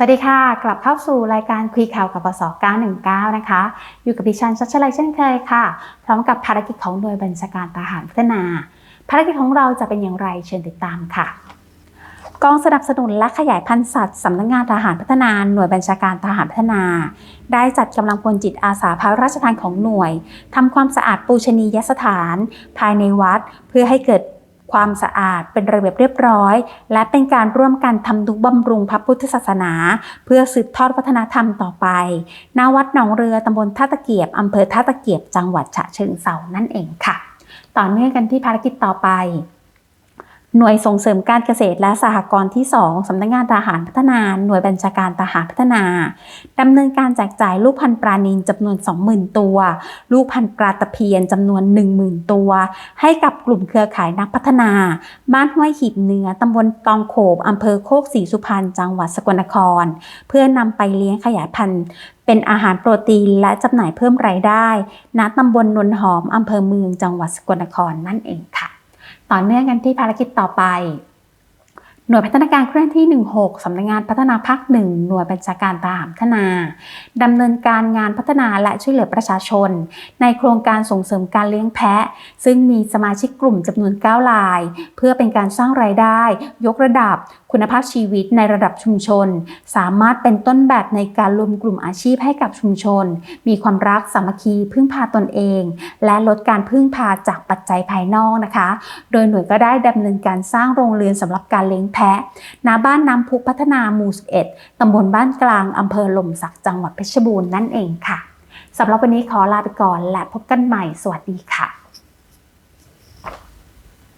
สวัสดีค่ะ กลับเข้าสู่รายการคุยข่าวกับปส919 นะคะ อยู่กับดิฉันชัชลัยเช่นเคยค่ะ พร้อมกับภารกิจของหน่วยบัญชาการทหารพัฒนา ภารกิจของเราจะเป็นอย่างไรเชิญติดตามค่ะ กองสนับสนุนและขยายพันธุ์สัตว์สำนักงานทหารพัฒนาหน่วยบัญชาการทหารพัฒนา ได้จัดกำลังพลจิตอาสาพระราชทานของหน่วยทำความสะอาดปูชนียสถาน ภายในวัด เพื่อให้เกิด ความสะอาดเป็นระเบียบเรียบร้อย และเป็นการร่วมกันทำนุบำรุงพระพุทธศาสนา เพื่อสืบทอดวัฒนธรรมต่อไปณวัดหนองเรือตำบลท่าตะเกียบอำเภอท่าตะเกียบจังหวัดฉะเชิงเทรานั่นเองค่ะ ต่อเนื่องกันที่ภารกิจต่อไป หน่วยส่งเสริมการเกษตรและสหกรณ์ที่ 2สำนักงานทหารพัฒนา หน่วยบัญชาการทหารพัฒนาดำเนินการแจกจ่ายลูกพันธุ์ปลานิลจำนวน 20,000 ตัว ลูกพันธุ์ปลาตะเพียนจำนวน 10,000 ตัว ให้กับกลุ่มเครือข่ายนักพัฒนา บ้านห้วยหีบเนื้อตำบลตองโขบอำเภอโคกศรีสุพรรณจังหวัดสกลนคร เพื่อนำไปเลี้ยงขยายพันธุ์เป็นอาหารโปรตีนและจำหน่ายเพิ่มรายได้ ณ ตำบลนนหอม อำเภอเมือง จังหวัดสกลนครนั่นเองค่ะ ต่อเนื่องกันที่ภารกิจต่อไป หน่วยพัฒนาการเคลื่อนที่ 16 สำนักงานพัฒนาภาคหนึ่งหน่วยบัญชาการทหารพัฒนาดำเนินการงานพัฒนาและช่วยเหลือประชาชน ในโครงการส่งเสริมการเลี้ยงแพะ ซึ่งมีสมาชิกกลุ่มจำนวน 9 ราย เพื่อเป็นการสร้างรายได้ ยกระดับคุณภาพชีวิตในระดับชุมชน สามารถเป็นต้นแบบในการรวมกลุ่มอาชีพให้กับชุมชน มีความรักสามัคคีพึ่งพาตนเอง และลดการพึ่งพาจากปัจจัยภายนอกนะคะ โดยหน่วยก็ได้ดำเนินการสร้างโรงเรือนสำหรับการเลี้ยงแพะณบ้านน้ำพุพัฒนาหมู่ 11ตำบลบ้านกลางอำเภอหล่มสักจังหวัดเพชรบูรณ์นั่นเองค่ะสำหรับวันนี้ขอลาไปก่อนและพบกันใหม่สวัสดีค่ะ